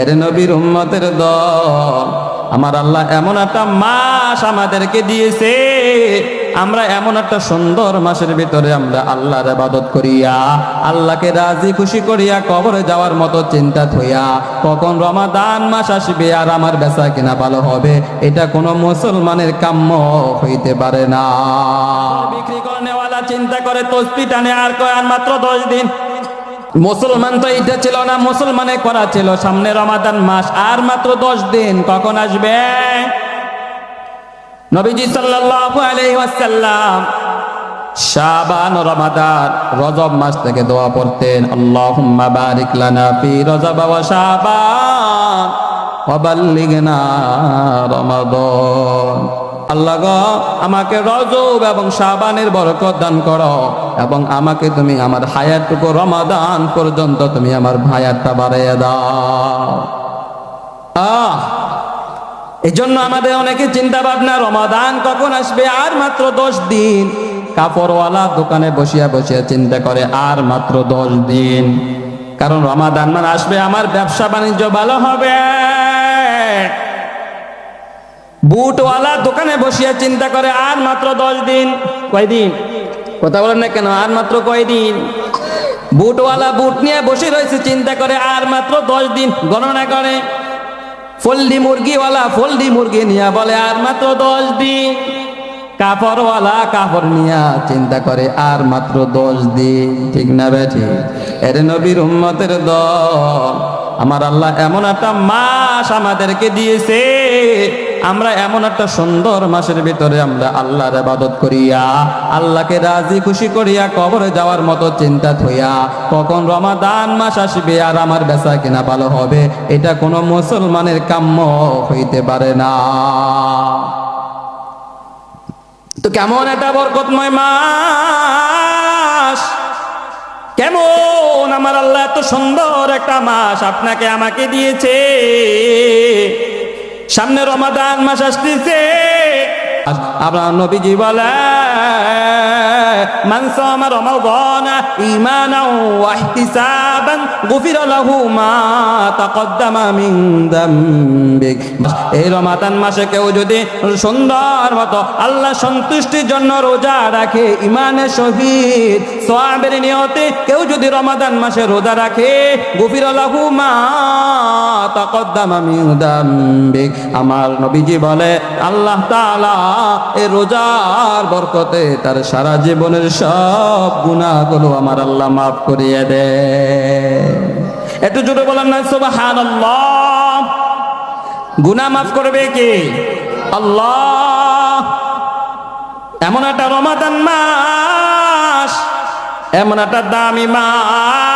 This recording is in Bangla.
এর নবীর উম্মতের দল, আমার আল্লাহ এমন একটা মাস আমাদেরকে দিয়েছে, আমরা এমন একটা সুন্দর মাসের ভিতরে আমরা আল্লাহর আবাদত করিয়া, আল্লাহকে রাজি খুশি করিয়া কবরে যাওয়ার মতো চিন্তা থইয়া, কখন রমাদান মাস আসবে আর আমার বেচা কিনা ভালো হবে, এটা কোনো মুসলমানের কাম্য হইতে পারে না। বিক্রি করে নেওয়ালা চিন্তা করে তসবি টানে আর কয় আর মাত্র দশ দিন মুসলমান তো এটা ছিল না, মুসলমানে করা ছিল। সামনে রমাদান মাস, আর মাত্র দশ দিন। কখন আসবে? নবীজি আলাইহি ওয়াসাল্লাম শাবান রমাদান, রজব থেকে পড়তেন। রমাদান। আল্লাহ গো, আমাকে রজব এবং সাবানের বরকত দান করো এবং আমাকে তুমি আমার হায়াতটুকু রমাদান পর্যন্ত তুমি আমার হায়াতটা বাড়িয়ে দাও। আহ এই জন্য আমাদের অনেকে চিন্তা ভাবনা, রমাদান কখন আসবে? আর মাত্র দশ দিন। কাপড়ওয়ালা দোকানে বসিয়া বসিয়া চিন্তা করে, আর মাত্র দশ দিন। কারণ রমাদান মানে আসবে, আমার ব্যবসা বাণিজ্য ভালো হবে। বুটওয়ালা দোকানে বসিয়া চিন্তা করে, আর মাত্র দশ দিন। কয়দিন? কথা বলেন না কেন? আর মাত্র কয়দিন? বুটওয়ালা বুট নিয়ে বসে রয়েছে, চিন্তা করে, আর মাত্র দশ দিন। গণনা করে। ফল্ডি মুরগিওয়ালা ফল্ডি মুরগি নিয়ে বলে, আর মাত্র দশ দিন। কাপড়ওয়ালা কাপড় নিয়া চিন্তা করে, আর মাত্র দশ দিন। ঠিক না বেঠি এর নবীর উম্মতের দল, আমার আল্লাহ এমন একটা মাস আমাদেরকে দিয়েছে আমরা এমন একটা সুন্দর মাসের ভিতরে আমরা আল্লাহর ইবাদত করিয়া, আল্লাহকে রাজি খুশি করিয়া কবরে যাওয়ার মতো চিন্তা থইয়া কখন রমাদান মাস আসবে আর আমার বেচা কিনা ভালো হবে, এটা কোনো মুসলমানের কাম্য হইতে পারে না। তো কেমন একটা বরকতময় মাস? কেমন আমার আল্লাহ এত সুন্দর একটা মাস আপনাকে আমাকে দিয়েছে। সামনে রমাদান মাস আসতেছে। আপনার নবীজি বলে من صام رمضان إيمانا واحتسابا غفر له ما تقدم من ذنبك এই রমাদান মাসে কেউ যদি সুন্দর মতো আল্লাহ সন্তুষ্টির জন্য রোজা রাখে ইমানের শহীদ সোয়াবের নিয়তে কেউ যদি রমাদান মাসে রোজা রাখে গফির লাহু মা তাকদ্দামা মিন দাম্বিক আমার নবীজি বলে আল্লাহ তাআলা এই রোজার বরকতে তার সারা জীবনের সব গুনাহগুলো আমার আল্লাহ মাফ করিয়ে দে। একটু জোরে বলেন না, সুবহানাল্লাহ। গুনাহ মাফ করবে কে? আল্লাহ। এমন একটা রমাদান মাস, এমন একটা দামি মাস।